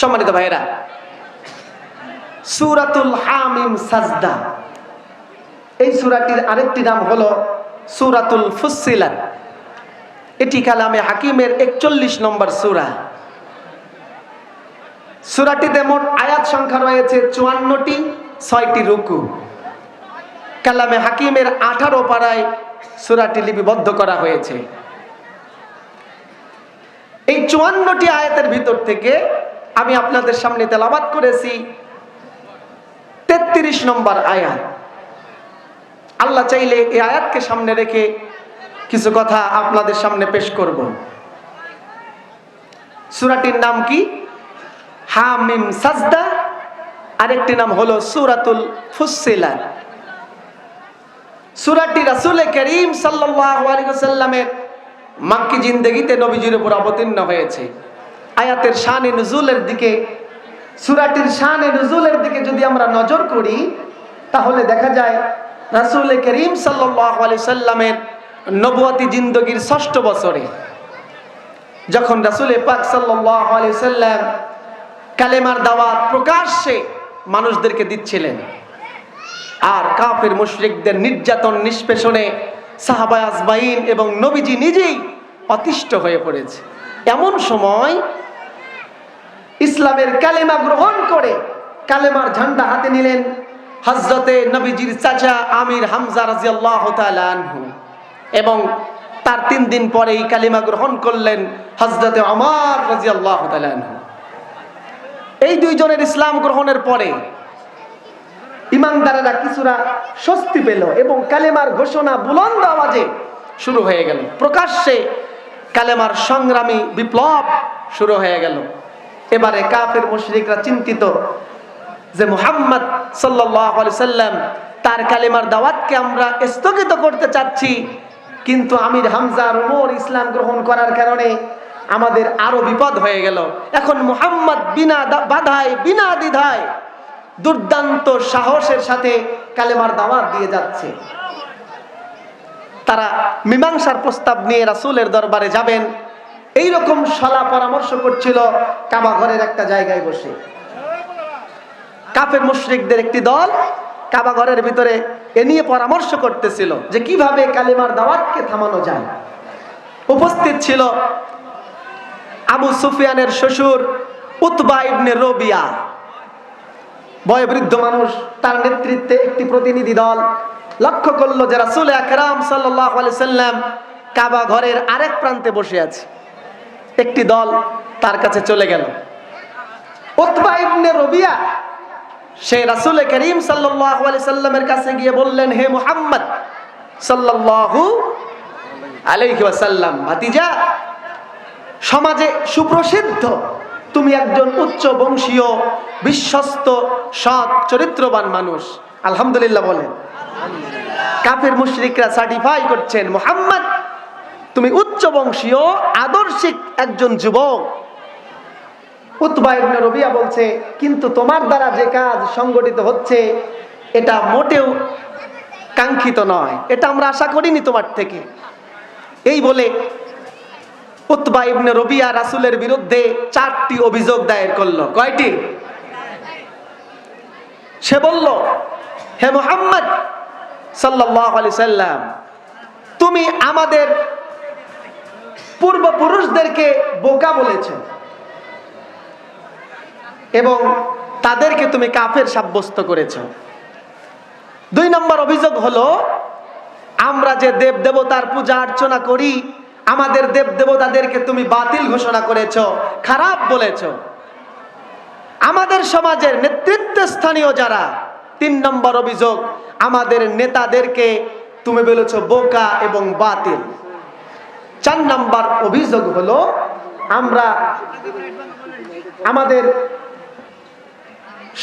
সম্মানিত ভাইরা সুরাতুল হামিম সাজদা। এই সুরাটির আরেকটি নাম হলো সুরাতুল ফুসিলাত এটি কালামে হাকিমের একচল্লিশ নম্বর সুরা। সুরাটিতে মোট আয়াত সংখ্যা রয়েছে চুয়ান্নটি, ছয়টি রুকু। কালামে হাকিমের আঠারো পাড়ায় সুরাটি লিপিবদ্ধ করা হয়েছে। এই চুয়ান্নটি আয়াতের ভিতর থেকে আমি আপনাদের সামনে তেলাবাদ করেছি। তেত্রিশ নম্বর আয়াত। আল্লাহ চাইলে এই আয়াতকে সামনে রেখে কিছু কথা আপনাদের সামনে পেশ করব। সুরাটির নাম কি? হামিম সাজদা। আরেকটি নাম হলো সুরাতুল ফুসিলা সুরাটি রাসুলে করিম সাল্লাল্লাহু আলাইহি সাল্লামের মাক্কি জিন্দেগিতে নবীজির উপর অবতীর্ণ হয়েছে। আয়াতের শানে নজুলের দিকে, সুরাটির শানে নজুলের দিকে যদি আমরা নজর করি, তাহলে দেখা যায় রাসুল করিম আলাইহি সাল্লামের নবুয়াতি জিন্দগির ষষ্ঠ বছরে যখন রাসুল পাক আলাইহি সাল্লাম কালেমার দাওয়াত প্রকাশ্যে মানুষদেরকে দিচ্ছিলেন, আর কাফের মুশরিকদের নির্যাতন নিষ্পেষণে সাহাবা আজমাইন এবং নবীজি নিজেই অতিষ্ঠ হয়ে পড়েছে। এমন সময় ইসলামের কালেমা গ্রহণ করে কালেমার ঝান্ডা হাতে নিলেন হজরতে নবীজির চাচা আমির হামজা রাজিয়াল্লাহ আনহু। এবং তার তিন দিন পরে এই কালিমা গ্রহণ করলেন হজরতে আমার রাজিয়াল্লাহ আনহু। এই দুইজনের ইসলাম গ্রহণের পরে ইমানদারেরা কিছুরা স্বস্তি পেল এবং কালেমার ঘোষণা বুলন্দ আওয়াজে শুরু হয়ে গেল। প্রকাশ্যে কালেমার সংগ্রামী বিপ্লব শুরু হয়ে গেল। এবারে কাফের মুশরিকরা চিন্তিত যে মুহাম্মদ আলাইহি সাল্লাম তার কালেমার দাওয়াতকে আমরা স্থগিত করতে চাচ্ছি। কিন্তু আমির হামজার উমর ইসলাম গ্রহণ করার কারণে আমাদের আরও বিপদ হয়ে গেল। এখন মুহাম্মদ বিনা বাধায়, বিনা দ্বিধায় দুর্দান্ত সাহসের সাথে কালেমার দাওয়াত দিয়ে যাচ্ছে। তারা মীমাংসার প্রস্তাব নিয়ে রাসুলের দরবারে যাবেন। এই রকম সলা পরামর্শ করছিল কাবা ঘরের একটা জায়গায় বসে। কাফের মুশরিকদের একটি দল কাবা ঘরের ভিতরে এ নিয়ে পরামর্শ করতেছিল যে কীভাবে কালিমার দাওয়াতকে থামানো যায়। উপস্থিত ছিল আবু সুফিয়ানের শ্বশুর উতবা ইবনে রবিয়া। বয়োবৃদ্ধ মানুষ, তার নেতৃত্বে একটি প্রতিনিধি দল লক্ষ্য করল যে রাসুল আকরাম সাল্লাহ সাল্লাম কাবা ঘরের আরেক প্রান্তে বসে আছে। একটি দল তার কাছে চলে গেল। রবিয়া সে রাসুল করিম সাল্লাল্লাহু আলাইহি সাল্লামের কাছে গিয়ে বললেন, হে মুহাম্মদ সাল্লাল্লাহু আলাইহি ওয়াসাল্লাম, ভাতিজা, সমাজে সুপ্রসিদ্ধ, তুমি একজন উচ্চ বংশীয়, বিশ্বস্ত, সৎ, চরিত্রবান মানুষ। আলহামদুলিল্লাহ বলেন। কাফের মুশরিকরা সার্টিফাই করছেন, মুহাম্মদ তুমি উচ্চ বংশীয়, আদর্শিক একজন যুবক। ইবনে রবিয়া বলছে, কিন্তু তোমার দ্বারা যে কাজ সংগঠিত হচ্ছে, এটা মোটেও কাঙ্ক্ষিত নয়। এটা আমরা আশা করিনি তোমার থেকে। এই বলে উতবা ইবনে রবিয়া রাসুলের বিরুদ্ধে চারটি অভিযোগ দায়ের করল। কয়টি? সে বলল, হে মোহাম্মদ সাল্লাল্লাহু আলাইহি সাল্লাম, তুমি আমাদের পূর্বপুরুষদেরকে বোকা বলেছ এবং তাদেরকে তুমি কাফের সাব্যস্ত করেছ। দুই নম্বর অভিযোগ হলো, আমরা যে দেব দেবতার পূজা অর্চনা করি, আমাদের দেব দেবতাদেরকে তুমি বাতিল ঘোষণা করেছ, খারাপ বলেছ। আমাদের সমাজের নেতৃত্ব স্থানীয় যারা, তিন নম্বর অভিযোগ, আমাদের নেতাদেরকে তুমি বলেছ বোকা এবং বাতিল। চার নম্বর অভিযোগ হলো, আমরা আমাদের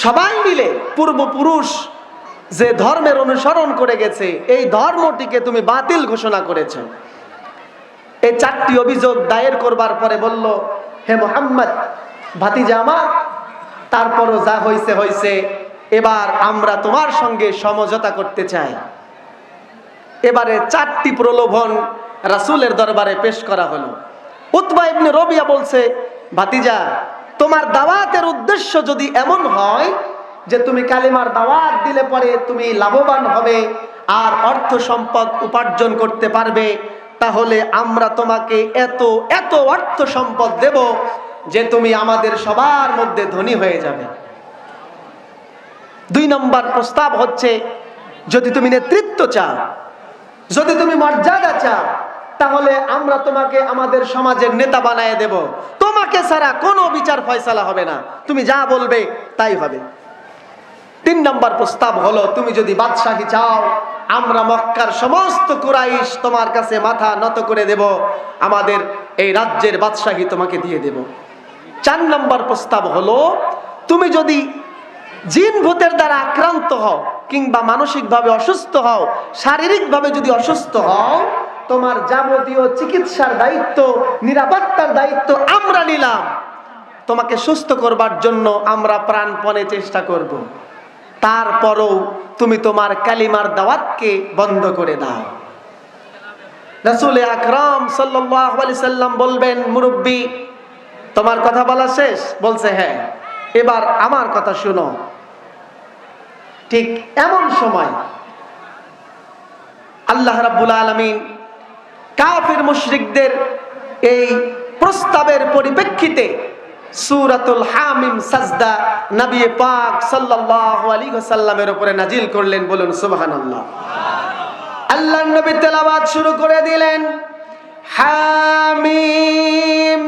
সবাই মিলে পূর্বপুরুষ যে ধর্মের অনুসরণ করে গেছে, এই ধর্মটিকে তুমি বাতিল ঘোষণা করেছ। এই চারটি অভিযোগ দায়ের করবার পরে বলল, হে মোহাম্মদ, ভাতিজা আমার, তারপরও যা হয়েছে হয়েছে এবার আমরা তোমার সঙ্গে সমঝোতা করতে চাই। এবারে চারটি প্রলোভন রাসূলের দরবারে পেশ করা হলো। উতবা ইবনে রবিয়া বলছে, ভাতিজা, তোমার দাওয়াতের উদ্দেশ্য যদি এমন হয় যে তুমি কালিমার দাওয়াত দিলে পরে তুমি লাভবান হবে আর অর্থ সম্পদ উপার্জন করতে পারবে, তাহলে আমরা তোমাকে এত এত অর্থ সম্পদ দেব যে তুমি আমাদের সবার মধ্যে ধনী হয়ে যাবে। দুই নম্বর প্রস্তাব হচ্ছে, যদি তুমি নেতৃত্ব চাও, যদি তুমি মর্যাদা চাও তাহলে আমরা তোমাকে আমাদের সমাজের নেতা বানায় দেব। তোমাকে ছাড়া কোনো বিচার ফয়সালা হবে না। তুমি যা বলবে, তাই হবে। তিন নম্বর প্রস্তাব হলো, তুমি যদি বাদশাহী চাও, আমরা মক্কার সমস্ত কুরাইশ তোমার কাছে মাথা নত করে দেব। আমাদের এই রাজ্যের বাদশাহী তোমাকে দিয়ে দেব। চার নম্বর প্রস্তাব হলো, তুমি যদি জিন ভূতের দ্বারা আক্রান্ত হও, কিংবা মানসিকভাবে অসুস্থ হও, শারীরিকভাবে যদি অসুস্থ হও তোমার যাবতীয় চিকিৎসার দায়িত্ব, নিরাপত্তার দায়িত্ব আমরা নিলাম। তোমাকে সুস্থ করবার জন্য আমরা প্রাণপণে চেষ্টা করব। তারপরও তুমি তোমার কালিমার দাওয়াতকে বন্ধ করে দাও। রাসূল আকরাম আলাইহি সাল্লাম বলবেন, মুরব্বী, তোমার কথা বলা শেষ? বলছে হ্যাঁ। এবার আমার কথা শুনো। ঠিক এমন সময় আল্লাহ রাব্বুল আলামিন কাফির মুশরিকদের এই প্রস্তাবের পরিপ্রেক্ষিতে সূরাতুল হামিম সাজদা নবী পাক সাল্লাল্লাহু আলাইহি ওয়াসাল্লামের উপরে নাজিল করলেন, বলুন সুবহানাল্লাহ। আল্লাহ নবী তেলাওয়াত শুরু করে দিলেন, হামিম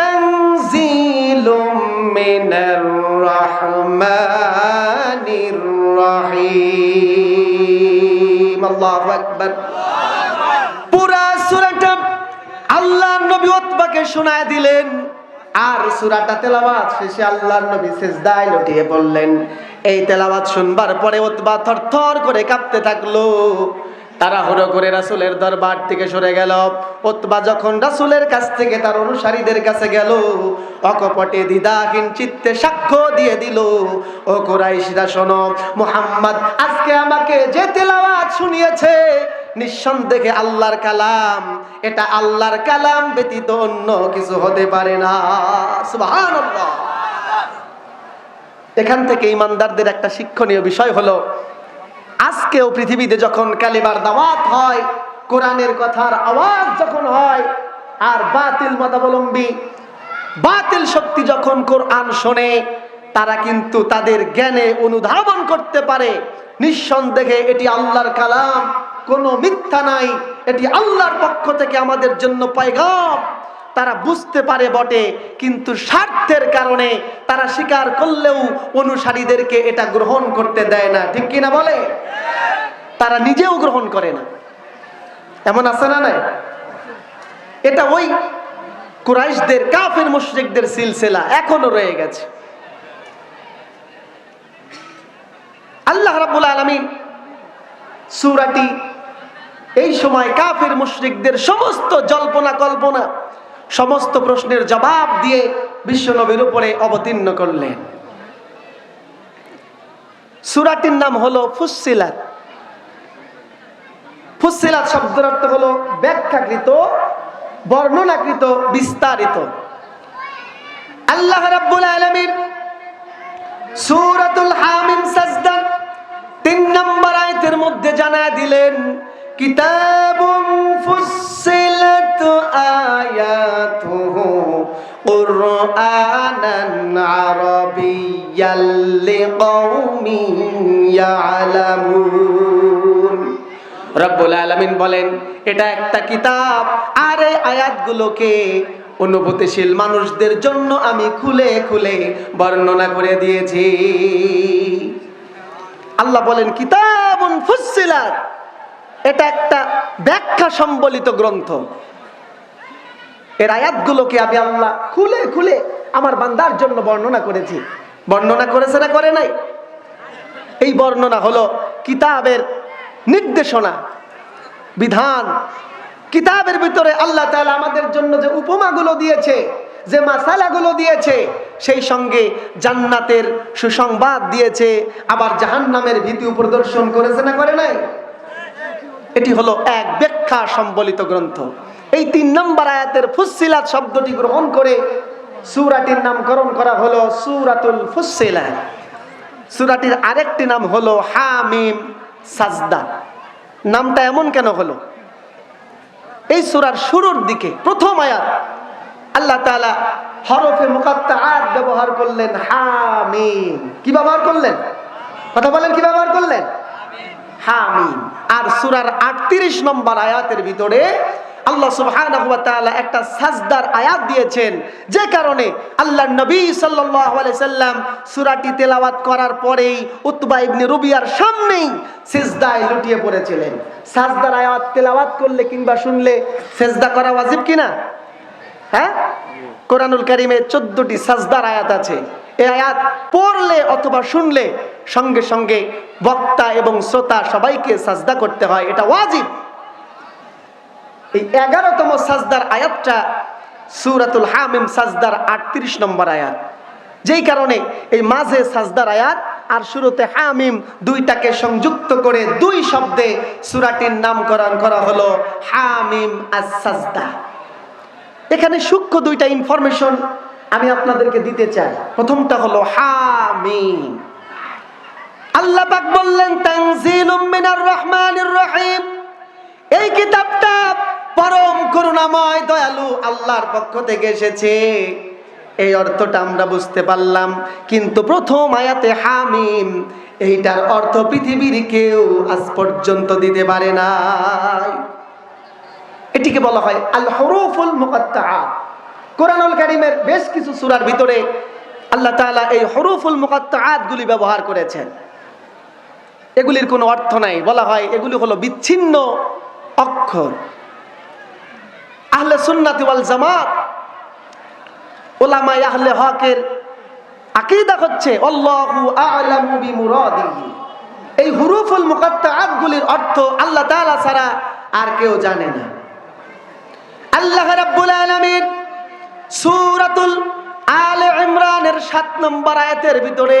তানজিলুম মিনার রহমানির রহিম। আল্লাহু আকবার। পুরা আল্লাহর নবী ওতবাকে শোনায় দিলেন। আর সূরাটা তেলাওয়াত শেষে আল্লাহর নবী সিজদায় লুটিয়ে পড়লেন। এই তেলাওয়াত শুনবার পরে ওতবা থরথর করে কাঁপতে থাকল। তারা তাড়াহুড়ো করে রাসুলের দরবার থেকে সরে গেল। ওতবা যখন রাসুলের কাছ থেকে তার অনুসারীদের কাছে গেল, অকপটে দ্বিধাহীন চিত্তে সাক্ষ্য দিয়ে দিল, ও কুরাইশরা শোনো, মুহাম্মদ আজকে আমাকে যে তেলাওয়াত শুনিয়েছে নিঃসন্দেহে আল্লাহর কালাম। এটা আল্লাহর কালাম ব্যতীত অন্য কিছু হতে পারে না। এখান থেকে ইমানদারদের একটা শিক্ষণীয় বিষয় হলো, আজকেও পৃথিবীতে যখন কালিমার দাওয়াত হয়, কোরআনের কথার আওয়াজ যখন হয়, আর বাতিল মতাবলম্বী, বাতিল শক্তি যখন কোরআন শোনে, তারা কিন্তু তাদের জ্ঞানে অনুধাবন করতে পারে। নিঃসন্দেহে এটি আল্লাহর কালাম। কোনো মিথ্যা নাই। এটি আল্লাহর পক্ষ থেকে আমাদের জন্য পয়গাম তারা বুঝতে পারে বটে, কিন্তু স্বার্থের কারণে তারা স্বীকার করলেও অনুসারীদেরকে এটা গ্রহণ করতে দেয় না। ঠিক কিনা বলে? তারা নিজেও গ্রহণ করে না। এমন আছে না নাই? এটা ওই কুরাইশদের, কাফের মুশরিকদের সিলসিলা এখনও রয়ে গেছে। আল্লাহ রাব্বুল আলামিন সূরাটি এই সময় কাফের মুশরিকদের সমস্ত জল্পনা কল্পনা, সমস্ত প্রশ্নের জবাব দিয়ে বিশ্বনবীর উপরে অবতীর্ণ করলেন। সুরাটির নাম হলো ফুসসিলাত। ফুসসিলাত শব্দের অর্থ হলো ব্যাখ্যাকৃত, বর্ণনাকৃত, বিস্তারিত। আল্লাহ রাব্বুল আলামিন সূরাতুল হামিম সাজদা তিন নম্বর আয়াতের মধ্যে জানা দিলেন কিতাবুম ফুসসিলাত আয়াতুহু কুরআনান আরাবিয়্যাল লিকাউমিন ইয়ালামুন। রব্বুল আলামিন বলেন, এটা একটা কিতাব, আর আয়াতগুলোকে অনুভূতিশীল মানুষদের জন্য আমি খুলে খুলে বর্ণনা করে দিয়েছি। আল্লাহ বলেন, কিতাবুন ফুসসিলাত এটা একটা ব্যাখ্যা সম্বলিত গ্রন্থ। এর আয়াতগুলোকে আমি আল্লাহ খুলে খুলে আমার বান্দার জন্য বর্ণনা করেছি। বর্ণনা করেছে না করে নাই? এই বর্ণনা হলো কিতাবের নির্দেশনা, বিধান। কিতাবের ভিতরে আল্লাহ তালা আমাদের জন্য যে উপমাগুলো দিয়েছে, যে মাসালাগুলো দিয়েছে, সেই সঙ্গে জান্নাতের সুসংবাদ দিয়েছে, আবার জাহান্নামের ভীতি প্রদর্শন করেছে না করে নাই? এটি হলো এক ব্যাখ্যা সম্বলিত গ্রন্থ। এই তিন নম্বর আয়াতের ফুসিলাত শব্দটি গ্রহণ করে সুরাটির নামকরণ করা হলো সুরাতুল ফুসিলা সুরাটির আরেকটি নাম হলো হামিম সাজদা। নামটা এমন কেন হলো? এই সুরার শুরুর দিকে প্রথম আয়াত, আল্লাহ তাআলা হরফে মুকাত্তাআত ব্যবহার করলেন হামিম। কি ব্যবহার করলেন? কথা বলেন কি ব্যবহার করলেন? হামিম। আর সুরার 38 নম্বর আয়াতের ভিতরে আল্লাহ সুবহানাহু ওয়া একটা সাজদার আয়াত দিয়েছেন, যে কারণে আল্লাহর নবী সাল্লাল্লাহু আলাইহি সাল্লাম সূরাটি তেলাওয়াত করার পরেই উতবা ইবনে রুবিয়ার সামনেই সিজদায় লুটিয়ে পড়েছিলেন। সাজদার আয়াত তেলাওয়াত করলে কিংবা শুনলে সিজদা করা ওয়াজিব কিনা? হ্যাঁ? কোরআনুল কারিমে চোদ্দটি সাজদার আয়াত আছে। এই আয়াত পড়লে অথবা শুনলে সঙ্গে সঙ্গে বক্তা এবং শ্রোতা সবাইকে সাজদা করতে হয়, এটা ওয়াজিব। এই এগারোতম সাজদার আয়াতটা সুরাতুল হামিম সাজদার আটত্রিশ নম্বর আয়াত। যেই কারণে এই মাঝে সাজদার আয়াত আর শুরুতে হামিম দুইটাকে সংযুক্ত করে দুই শব্দে সুরাটির নামকরণ করা হলো হামিম আস সাজদা এখানে সূক্ষ্ম দুইটা ইনফরমেশন আমি আপনাদেরকে দিতে চাই। প্রথমটা হলো হামিম। আল্লাহ পাক বললেন, তানজিলুম মিনার রহমানির রহিম। এই কিতাবটা পরম করুণাময় দয়ালু আল্লাহর পক্ষ থেকে এসেছে। এই অর্থটা আমরা বুঝতে পারলাম, কিন্তু প্রথম আয়াতে হামিম, এইটার অর্থ পৃথিবীর কেউ আজ পর্যন্ত দিতে পারে না এটিকে বলা হয় আল হরুফুল মুকাত্তাআত কোরআনুল কারীমের বেশ কিছু সূরার ভিতরে আল্লাহ তাআলা এই হরুফুল মুকাত্তাআত গুলি ব্যবহার করেছেন। এগুলির কোনো অর্থ নাই। বলা হয় এগুলি হলো বিচ্ছিন্ন অক্ষর। আহলে সুন্নাতি ওয়াল জামাত, ওলামায়ে আহলে হকের আকীদা হচ্ছে, আল্লাহু এই হুরুফুল মুকাত্তাআত গুলির অর্থ আল্লাহ তাআলা ছাড়া আর কেউ জানে না। আল্লাহ রাব্বুল আলামিন সূরাতুল আলে ইমরানের 7 নম্বর আয়াতের ভিতরে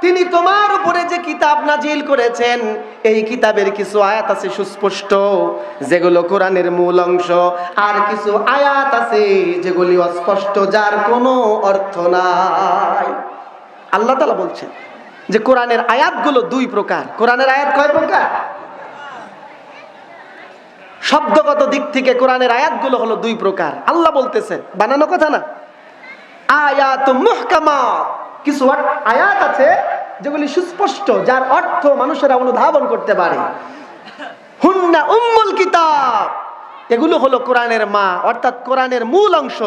তিনি তোমার উপরে যে কিতাব নাজিল করেছেন, এই কিতাবের কিছু আয়াত আছে সুস্পষ্ট, যেগুলো কোরআনের মূল অংশ। আর কিছু আয়াত আছে যেগুলি অস্পষ্ট যার কোনো অর্থ নাই। আল্লাহ তালা বলছেন যে কোরআনের আয়াতগুলো দুই প্রকার। কোরআনের আয়াত কয় প্রকার? শব্দগত দিক থেকে কোরআনের আয়াতগুলো হলো দুই প্রকার। আল্লাহ বলতেছেন, বানানো কথা না? আয়াত মুহকামা কিছু আয়াত আছে যেগুলি সুস্পষ্ট, যার অর্থ মানুষেরা অনুধাবন করতে পারে। হুন্না উম্মুল কিতাব। এগুলো হলো কোরআনের মা, অর্থাৎ কোরআনের মূল অংশ।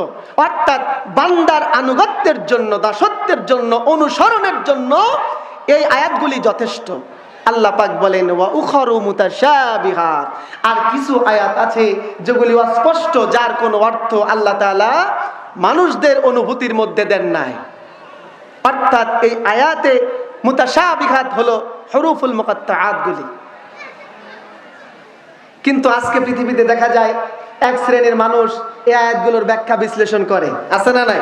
অর্থাৎ বান্দার আনুগত্যের জন্য, দাসত্বের জন্য, অনুসরণের জন্য এই আয়াতগুলি যথেষ্ট। আল্লাহ পাক বলেন আর কিছু আয়াত আছে যেগুলি অস্পষ্ট, যার কোনো অর্থ আল্লাহ তাআলা মানুষদের অনুভূতির মধ্যে দেন নাই। অর্থাৎ এই আয়াতে মুতাশাবিহাত হলো হরুফুল মুকাত্তাআতগুলি কিন্তু আজকে পৃথিবীতে দেখা যায় এক শ্রেণির মানুষ এই আয়াতগুলোর ব্যাখ্যা বিশ্লেষণ করে। আছে না নাই?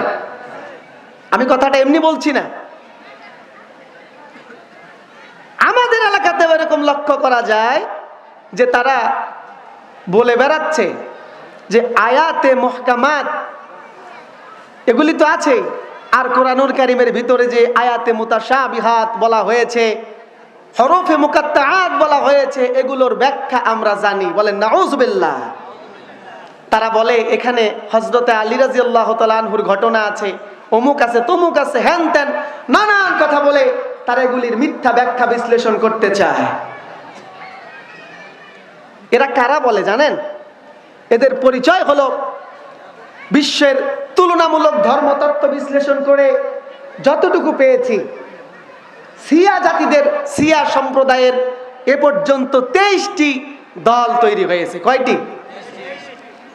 আমি কথাটা এমনি বলছি না। আমাদের এলাকাতে এরকম লক্ষ্য করা যায় যে তারা বলে বেড়াচ্ছে যে আয়াতে মহকামাত, এগুলি তো আছে আর কোরআনুল কারিমের ভিতরে যে আয়াতে মুতাশাবিহাত বলা হয়েছে, হরফে মুকাত্তাআত বলা হয়েছে, এগুলোর ব্যাখ্যা আমরা জানি। বলেন নাউজুবিল্লাহ তারা বলে, এখানে হজরতে আলী রাজিয়াল্লাহ তালানহুর ঘটনা আছে। অমুক আছে, তমুক আছে, হ্যান ত্যান, নানান কথা বলে তারা এগুলির মিথ্যা ব্যাখ্যা বিশ্লেষণ করতে চায়। এরা কারা বলে জানেন? এদের পরিচয় হলো বিশ্বের তুলনামূলক ধর্মতত্ত্ব বিশ্লেষণ করে যতটুকু পেয়েছি সিয়া জাতিদের সিয়া সম্প্রদায়ের এ পর্যন্ত তেইশটি দল তৈরি হয়েছে। কয়টি?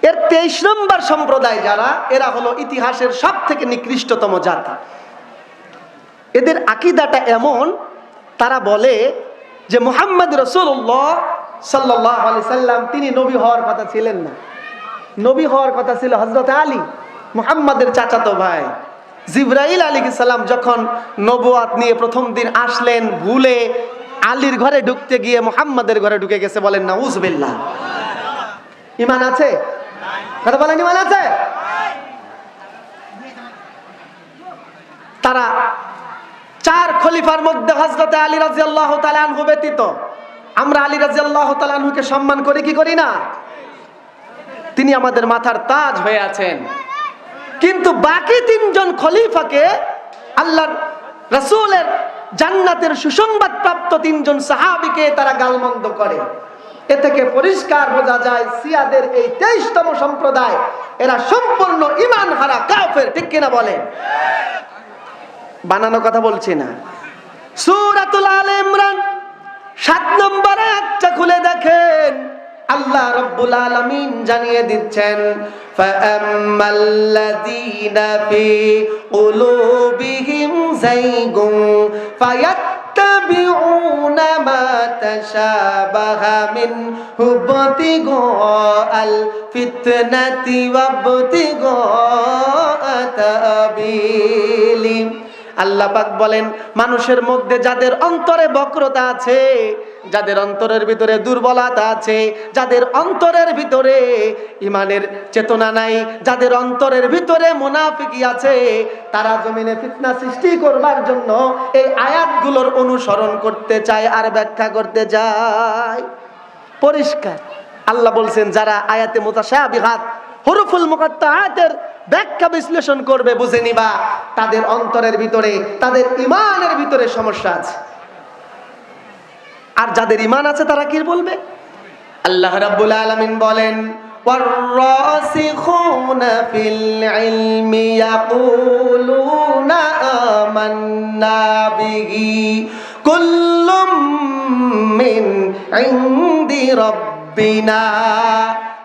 এর তেইশ নম্বর সম্প্রদায় যারা, এরা হলো ইতিহাসের সব থেকে নিকৃষ্টতম জাতি। এদের আকিদাটা এমন, তারা বলে যে মোহাম্মদ রসুল্লাহ সাল্লাহ আলি সাল্লাম, তিনি নবী হওয়ার কথা ছিলেন না। নবী হওয়ার কথা ছিল হজরত আলী, মুহাম্মাদের চাচাতো ভাই। জিব্রাইল আলী সাল্লাম যখন নবুয়াত নিয়ে প্রথম দিন আসলেন, ভুলে আলীর ঘরে ঢুকতে গিয়ে মুহাম্মাদের ঘরে ঢুকে গেছে বলেন না উজবিল্লাহ ইমান আছে? কথা বলেন, ইমান আছে? তারা চার খলিফার মধ্যে হজরতে আলী রাজি আল্লাহ তালানহু ব্যতীত, আমরা আলী রাজি আল্লাহ তালানহুকে সম্মান করি কি করি না? তিনি আমাদের মাথার তাজ হয়ে আছেন। কিন্তু বাকি তিনজন খলিফাকে আল্লাহর রসুলের জান্নাতের সুসংবাদ প্রাপ্ত তিনজন সাহাবিকে তারা গালমন্দ করে। এ থেকে পরিষ্কার বোঝা যায় সিয়াদের এই তেইশতম সম্প্রদায়, এরা সম্পূর্ণ ইমান হারা কাফের, ঠিক কিনা বলে বানানো কথা বলছি না। সুরাতুল আল ইমরান, সাত নম্বরে একটা খুলে দেখেন। আল্লাহ রব্বুল আলামিন জানিয়ে দিচ্ছেন, ফাআম্মাল্লাযীনা ফি কুলুবিহিম যায়গুন ফায়াত্তাবিউনা মা তাশাবাহা মিনহু ইবতিগাআল ফিতনাতি ওয়াবতিগাআ তাবিলি। আল্লাহ পাক বলেন, মানুষের মধ্যে যাদের অন্তরে বক্রতা আছে যাদের অন্তরের ভিতরে দুর্বলতা আছে, যাদের অন্তরের ভিতরে ইমানের চেতনা নাই, যাদের অন্তরের ভিতরে মুনাফিকি আছে, তারা জমিনে ফিতনা সৃষ্টি করবার জন্য এই আয়াতগুলোর অনুসরণ করতে চায় আর ব্যাখ্যা করতে যায় পরিষ্কার। আল্লাহ বলছেন, যারা আয়াতে মোতাশাবিহাত, হরফুল মুকাত্তাআতের ব্যাখ্যা বিশ্লেষণ করবে, বুঝে নিবা, তাদের অন্তরের ভিতরে, তাদের ইমানের ভিতরে সমস্যা আছে। আর যাদের ইমান আছে তারা কি বলবে আল্লাহ রাব্বুল আলামিন বলেন والراسخون في العلم يقولون آمنا به كل من عند ربنا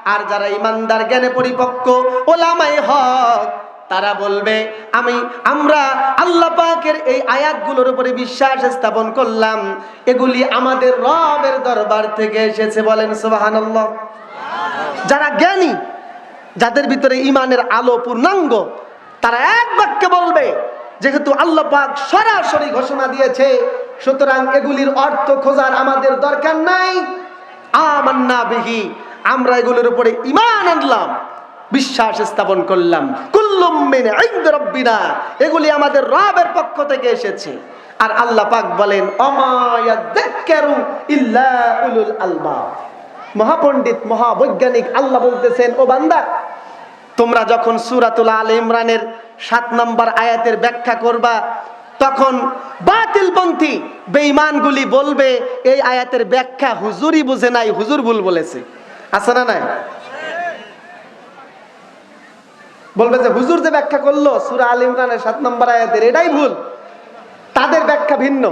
আর যারা ইমানদার জ্ঞানে পরিপক্ক ওলামাই হক তারা বলবে, আমি, আমরা আল্লাহ পাকের এই আয়াতগুলোর উপরে বিশ্বাস স্থাপন করলাম। এগুলি আমাদের রবের দরবার থেকে এসেছে। বলেন, সুবহানাল্লাহ। যারা জ্ঞানী, যাদের ভিতরে ইমানের আলো পূর্ণাঙ্গ, তারা এক বাক্যে বলবে, যেহেতু আল্লাহ পাক সরাসরি ঘোষণা দিয়েছে, সুতরাং এগুলির অর্থ খোঁজার আমাদের দরকার নাই। আমান্না বিহি, আমরা এগুলোর উপরে ইমান আনলাম। বিশ্বাস স্থাপন করলাম। কুল্লুম মিন ইনদ রাব্বিনা। এগুলি আমাদের রবের পক্ষ থেকে এসেছে। আর আল্লাহ পাক বলেন অমায়াদ্দাক্কারু ইল্লা উলুল আলবাব। মহাপণ্ডিত, মহাবৈজ্ঞানিক আল্লাহ বলতেছেন, ও বান্দা, তোমরা যখন সুরাতুল আল ইমরানের সাত নম্বর আয়াতের ব্যাখ্যা করবা, তখন বাতিলপন্থী বেঈমানগুলি বলবে, এই আয়াতের ব্যাখ্যা হুজুরই বুঝে নাই, হুজুর ভুল বলেছে। আছে না নাই? বলবে যে, হুজুর যে ব্যাখ্যা করল সুরা আল ইমরানের সাত নম্বর আয়াতের, এটাই ভুল। তাদের ব্যাখ্যা ভিন্ন।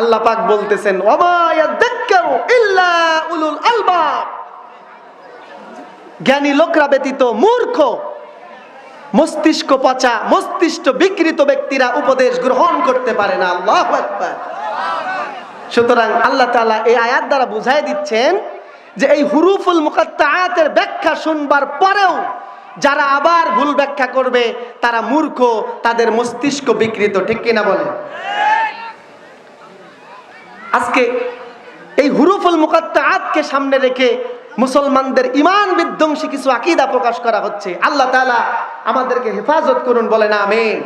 আল্লাহ পাক বলতেছেন জ্ঞানী লোকরা ব্যতীত মূর্খ, মস্তিষ্ক পচা, মস্তিষ্ক বিকৃত ব্যক্তিরা উপদেশ গ্রহণ করতে পারে না। আল্লাহ সুতরাং আল্লাহ তাআলা এই আয়াত দ্বারা বুঝাই দিচ্ছেন যে, এই হুরুফুল মুকাত্তাআতের ব্যাখ্যা শুনবার পরেও যারা আবার ভুল ব্যাখ্যা করবে, তারা মূর্খ, তাদের মস্তিষ্ক বিকৃত, ঠিক কিনা বলে আজকে এই হুরুফুল মুকাত্তাআতকে সামনে রেখে মুসলমানদের ইমান বিধ্বংসী কিছু আকিদা প্রকাশ করা হচ্ছে। আল্লাহ তাআলা আমাদেরকে হেফাজত করুন, বলেন আমিন।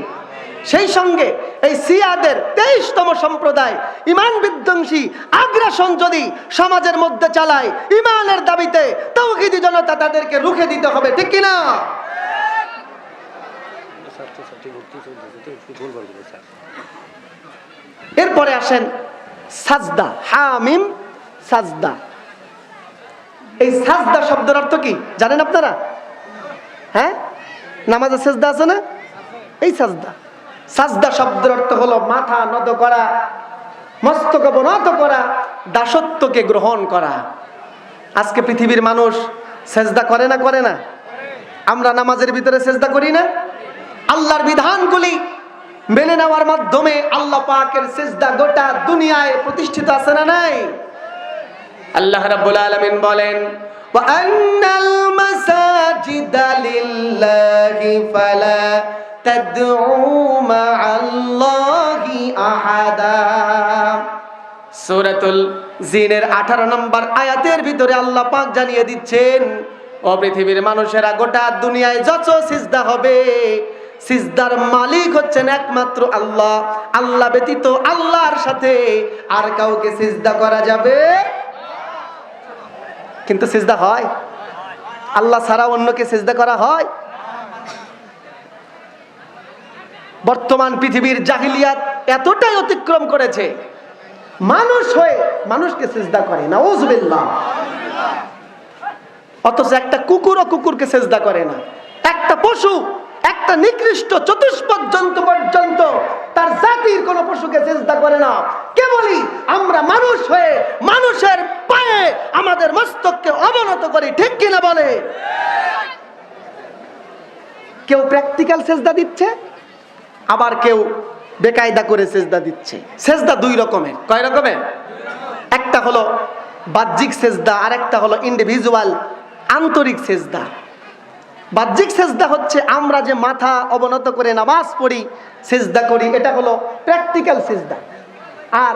সেই সঙ্গে এই সিয়াদের তেইশতম সম্প্রদায়। ইমান বিধ্বংসী, আগ্রাসন যদি সমাজের মধ্যে চালায়, ইমানের দাবিতে তৌহিদি জনতা তাদেরকে রুখে দিতে হবে, ঠিক কিনা? এরপরে আসেন সাজদা, হামিম সাজদা। এই সাজদা শব্দের অর্থ কি? জানেন আপনারা? হ্যাঁ? নামাজে সেজদা আছে না? এই সাজদা। সাজদা শব্দের অর্থ হলো মাথা নত করা, মস্তক অবনত করা, দাসত্বকে গ্রহণ করা। আজকে পৃথিবীর মানুষ সেজদা করে না করে না? আমরা নামাজের ভিতরে সেজদা করি না? আল্লাহর বিধানগুলি মেনে নেওয়ার মাধ্যমে আল্লাহ পাকের সেজদা গোটা দুনিয়ায় প্রতিষ্ঠিত আছে না নাই? আল্লাহ রাব্বুল আলামিন বলেন, ওয়া আন্নাল মাসাজিদা লিল্লাহি ফালা تدعوا مع الله أحدا সূরাতুল জিনের 18 নম্বর আয়াতের ভিতরে আল্লাহ পাক জানিয়ে দিচ্ছেন ও পৃথিবীর মানুষেরা গোটা দুনিয়ায় যত সিজদা হবে সিজদার মালিক হচ্ছেন একমাত্র আল্লাহ আল্লাহ ব্যতীত আল্লাহর সাথে আর কাউকে সিজদা করা যাবে কিন্তু সিজদা হয় আল্লাহ ছাড়া অন্যকে সিজদা করা হয় বর্তমান পৃথিবীর জাহিলিয়াত এতটাই অতিক্রম করেছে, মানুষ হয়ে মানুষকে সিজদা করে না ওজবিল্লাহ অথচ একটা কুকুরও কুকুরকে সেজদা করে না। একটা পশু, একটা নিকৃষ্ট চতুষ্পদ জন্তু পর্যন্ত তার জাতির কোন পশুকে চেষ্টা করে না। কেবলই আমরা মানুষ হয়ে মানুষের পায়ে আমাদের মস্তককে অবনত করি, ঠিক কিনা বলে? কেউ প্র্যাকটিক্যাল সেজদা দিচ্ছে? আবার কেউ বেকায়দা করে সেজদা দিচ্ছে। সেজদা দুই রকমের। কয় রকমের? একটা হলো বাহ্যিক সেজদা আর একটা হলো ইন্ডিভিজুয়াল আন্তরিক সেজদা। বাহ্যিক সেজদা হচ্ছে আমরা যে মাথা অবনত করে নামাজ পড়ি, সেজদা করি, এটা হলো প্র্যাকটিক্যাল সেজদা। আর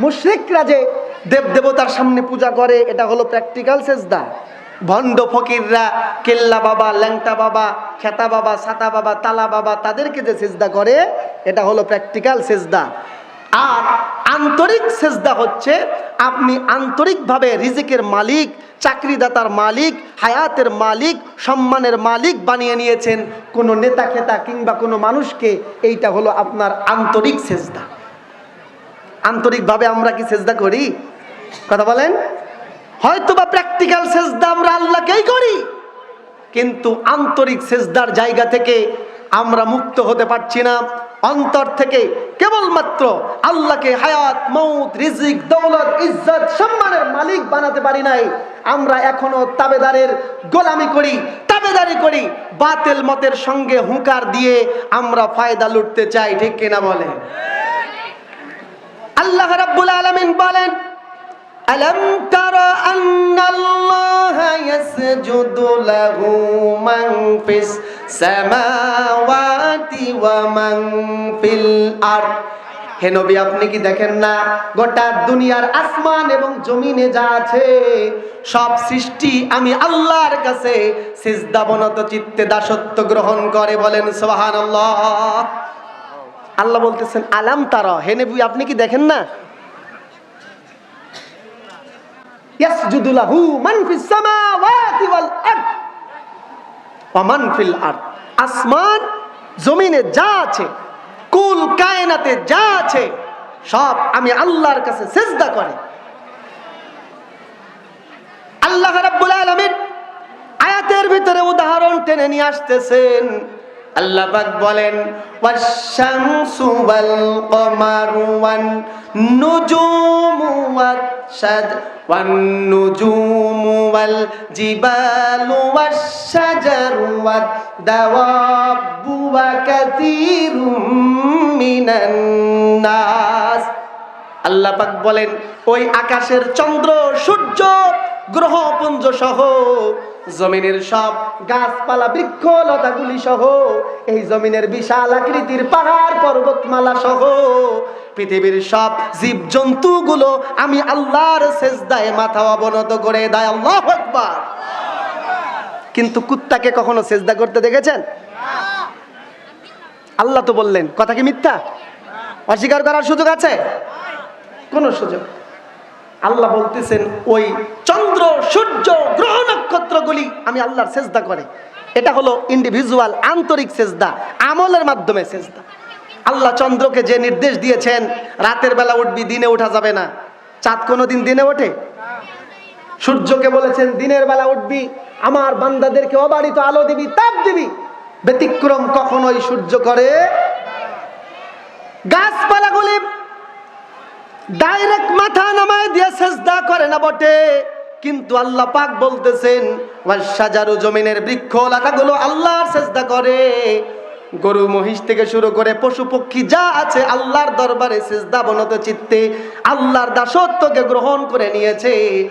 মুশরিকরা যে দেব দেবতার সামনে পূজা করে, এটা হলো প্র্যাকটিক্যাল সেজদা। ভণ্ড ফকিররা, কেল্লা বাবা, ল্যাংটা বাবা, খেতা বাবা, সাতা বাবা, তালা বাবা, তাদেরকে যে সেজদা করে, এটা হলো প্র্যাকটিক্যাল সেজদা। আর আন্তরিক সেজদা হচ্ছে, আপনি আন্তরিকভাবে রিজিকের মালিক, চাকরিদাতার মালিক, হায়াতের মালিক, সম্মানের মালিক বানিয়ে নিয়েছেন কোনো নেতা, খেতা কিংবা কোনো মানুষকে, এইটা হলো আপনার আন্তরিক সেজদা। আন্তরিকভাবে আমরা কি সেজদা করি? কথা বলেন? হয়তো বা প্র্যাকটিক্যাল সেজদা আমরা আল্লাহকেই করি, কিন্তু আন্তরিক সেজদার জায়গা থেকে আমরা মুক্ত হতে পারছি না। অন্তর থেকে কেবলমাত্র আল্লাহকে হায়াত, মৌত, রিজিক, দৌলত, ইজ্জত, সম্মানের মালিক বানাতে পারি নাই। আমরা এখনও তাবেদারের গোলামি করি, তাবেদারি করি, বাতেল মতের সঙ্গে হুঙ্কার দিয়ে আমরা ফায়দা লুটতে চাই, ঠিক কিনা বলে আল্লাহ রাব্বুল আলামিন বলেন ألم تر أن الله يسجد له من في السماوات ومن في الأرض হে নবী আপনি কি দেখেন না গোটা দুনিয়ার আসমান এবং জমিনে যা আছে সব সৃষ্টি আমি আল্লাহর কাছে সিজদাবনত চিত্তে দাসত্ব গ্রহণ করে বলেন সুবহানাল্লাহ আল্লাহ বলতেছেন আলাম তারা হে নবী আপনি কি দেখেন না মান মান আসমান, জমিনে যা আছে, কুল, কায়নাতে যা আছে, সব আমি আল্লাহর কাছে সেজদা করে। আল্লাহ রাব্বুল আলামিন আয়াতের ভিতরে উদাহরণ টেনে নিয়ে আসতেছেন। আল্লাহ পাক বলেন, ওয়াশ-শামসু ওয়াল কমারু ওয়ান নুজুমু ওয়াশ-শাজ ওয়ান নুজুমু ওয়াল জিবালু ওয়াশ-শাজারু ওয়াদ-দাওয়াবু ওয়া কাসীরুম মিনান নাস আল্লাহ পাক বলেন, ওই আকাশের চন্দ্র, সূর্য গ্রহপুঞ্জ সহ জমিনের সব গাছপালা বৃক্ষ লতাগুলি সহ, এই জমিনের বিশাল আকৃতির পাহাড় পর্বতমালা সহ, পৃথিবীর সব জীব জন্তুগুলো আমি আল্লাহর সেজদায় মাথা অবনত করে দেয়। আল্লাহ আকবার। কিন্তু কুত্তাকে কখনো সেজদা করতে দেখেছেন? আল্লাহ তো বললেন, কথা কি মিথ্যা? অস্বীকার করার সুযোগ আছে? কোন সুযোগ। আল্লাহ বলতেছেন, ওই চন্দ্র, সূর্য, গ্রহ নক্ষত্রগুলি আমি আল্লাহর সেজদা করে। এটা হলো ইন্ডিভিজুয়াল আন্তরিক সেজদা, আমলের মাধ্যমে সেজদা। আল্লাহ চন্দ্রকে যে নির্দেশ দিয়েছেন, রাতের বেলা উঠবি, দিনে ওঠা যাবে না। চাঁদ কোনো দিন দিনে ওঠে? সূর্যকে বলেছেন, দিনের বেলা উঠবি, আমার বান্দাদেরকে অবারিত আলো দিবি, তাপ দিবি। ব্যতিক্রম কখনোই সূর্য করে গাছপালাগুলি ডাইরেক্ট মাথা নামায় দিয়ে সেজদা করে না বটে। কিন্তু আল্লাহ পাক বলতেছেন সাজারু জমিনের বৃক্ষ লতাগুলো আল্লাহর সেজদা করে। গরু, মহিষ থেকে শুরু করে পশু, পক্ষী যা আছে আল্লাহর দরবারে সিজদা বনত চিত্তে আল্লাহর দাসত্বকে গ্রহণ করে নিয়েছে।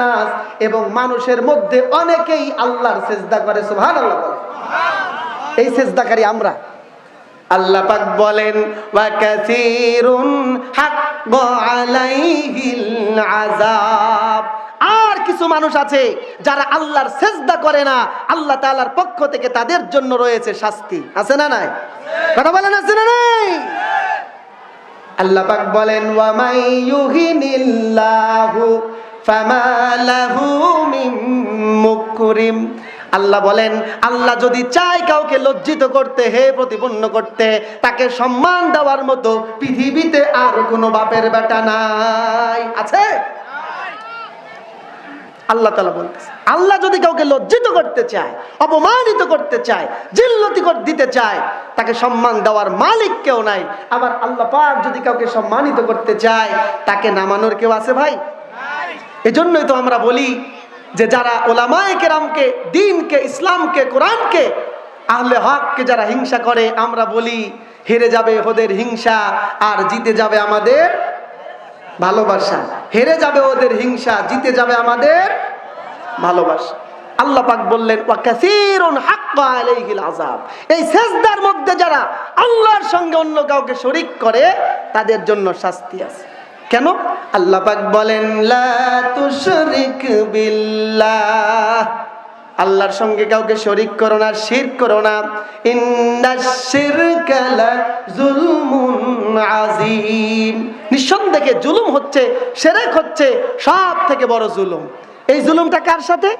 নাস, এবং মানুষের মধ্যে অনেকেই আল্লাহর সিজদা করে। সুবহানাল্লাহ এই সিজদাকারী আমরা। আল্লাহ পাক বলেন, ওয়া আলাইহিল আযাব। আর কিছু মানুষ আছে যারা আল্লাহর সেজদা করে না, আল্লাহ তাআলার পক্ষ থেকে তাদের জন্য রয়েছে শাস্তি। আছে না নাই? কথা বলেন, আছে না নাই? আল্লাহ পাক বলেন, ওয়া মাই ইউহিনিল্লাহু ফামা লাহু মিন মুকরিম। আল্লাহ বলেন আল্লাহ যদি চায় কাউকে লজ্জিত করতে হে প্রতিপন্ন করতে তাকে সম্মান দেওয়ার মতো পৃথিবীতে আর কোনো বাপের বেটা নাই। আছে? আল্লাহ তালা বলতেছে আল্লাহ যদি কাউকে লজ্জিত করতে চায় অপমানিত করতে চায় জিল্লতি কর দিতে চায় তাকে সম্মান দেওয়ার মালিক কেউ নাই। আবার আল্লাহ পাক যদি কাউকে সম্মানিত করতে চায় তাকে নামানোর কেউ আছে ভাই? এজন্যই তো আমরা বলি যে যারা ওলামায়ে কেরামকে, দিনকে, ইসলামকে, কোরআনকে, আহলে হককে যারা হিংসা করে, আমরা বলি, হেরে যাবে ওদের হিংসা, আর জিতে যাবে আমাদের ভালোবাসা। হেরে যাবে ওদের হিংসা, জিতে যাবে আমাদের ভালোবাসা। আল্লাহ পাক বললেন এই সেজদার মধ্যে যারা আল্লাহর সঙ্গে অন্য কাউকে শরিক করে, তাদের জন্য শাস্তি আছে। কেন? আল্লাহ পাক বলেন, লা আল্লাহর সঙ্গে কাউকে শরিক করো না, শির করো না। নিঃসন্দেহে জুলুম হচ্ছে, সেরেক হচ্ছে সব থেকে বড় জুলুম। এই জুলুমটা কার সাথে?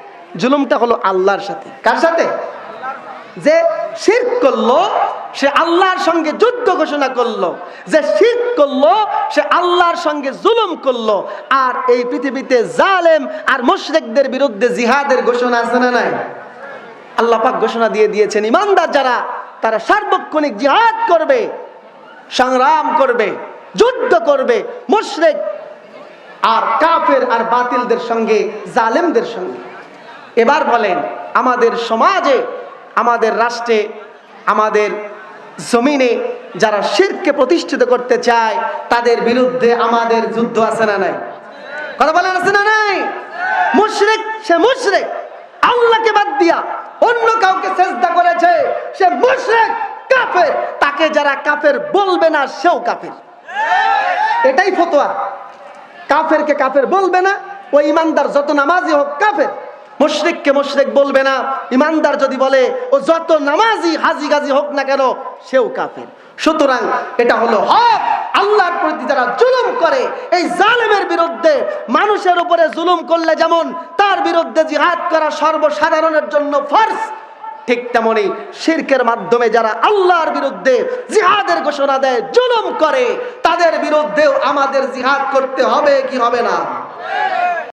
জুলুমটা হলো আল্লাহর সাথে। কার সাথে? যে শিরক করল, সে আল্লাহর সঙ্গে যুদ্ধ ঘোষণা করল। যে শিরক করল, সে আল্লাহর সঙ্গে জুলুম করল। আর এই পৃথিবীতে জালেম আর মুশরিকদের বিরুদ্ধে জিহাদের ঘোষণা আছে না নাই? আল্লাহ পাক ঘোষণা দিয়ে দিয়েছেন, ইমানদার যারা, তারা সার্বক্ষণিক জিহাদ করবে, সংগ্রাম করবে, যুদ্ধ করবে, মুশরিক আর কাফের আর বাতিলদের সঙ্গে, জালেমদের সঙ্গে। এবার বলেন, আমাদের সমাজে আমাদের রাষ্ট্রে, আমাদের জমিনে যারা শিরকে প্রতিষ্ঠিত করতে চায়, তাদের বিরুদ্ধে আমাদের যুদ্ধ আছে না নাই? কথা বলেন, আছে না নাই? মুশরিক, সে মুশরিক। আল্লাহকে বাদ দিয়া অন্য কাউকে চেষ্টা করেছে, সে মুশরিক, কাফের। তাকে যারা কাফের বলবে না, সেও কাফের। এটাই ফতোয়া। কাফেরকে কাফের বলবে না, ওই ইমানদার যত নামাজি হোক, কাফের। মুশরিককে মুশরিক বলবে না। ইমানদার যদি বলে, ও যত নামাজি, হাজি গাজি হোক না কেন, সেও কাফের। সুতরাং এটা হলো হক। আল্লাহর প্রতি যারা জুলুম করে, এই জালেমের বিরুদ্ধে মানুষের উপরে জুলুম করলে যেমন, তার বিরুদ্ধে জিহাদ করা সর্বসাধারণের জন্য ফরজ। ঠিক তেমনি শিরকের মাধ্যমে যারা আল্লাহর বিরুদ্ধে জিহাদের ঘোষণা দেয়, জুলুম করে, তাদের বিরুদ্ধেও আমাদের জিহাদ করতে হবে কি হবে না?